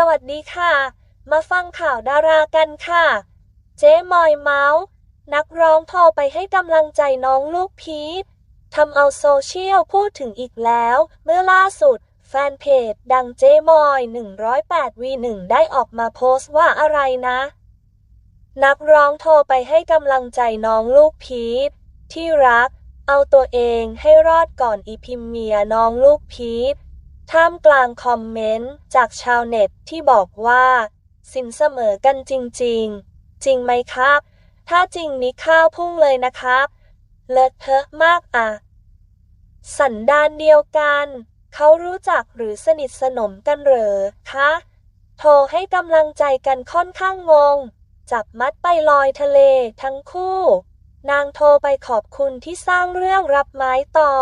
สวัสดีค่ะ มาฟังข่าวดารากันค่ะ เจ๊มอยเมาส์ นักร้องโทรไปให้กำลังใจน้องลูกพีชทำเอาโซเชียลพูดถึงอีกแล้ว เมื่อล่าสุด แฟนเพจดังเจ๊มอย 108 v 1 ได้ออกมาโพสต์ว่าอะไรนะ นักร้องโทรไปให้กำลังใจน้องลูกพีชที่รัก เอาตัวเองให้รอดก่อนอีพิมเมียน้องลูกพีช ท่ามกลางคอมเมนต์จากชาวเน็ตที่บอกว่า สินเสมอกันจริงๆ จริงไหมครับ ถ้าจริงนี้ข้าวพุ่งเลยนะครับ เลอะเทอะมากอะ สันดานเดียวกัน เขารู้จักหรือสนิทสนมกันเหรอคะโทรให้กำลังใจกันค่อนข้างงง จับมัดไปลอยทะเลทั้งคู่ นางโทรไปขอบคุณที่สร้างเรื่องรับไม้ต่อ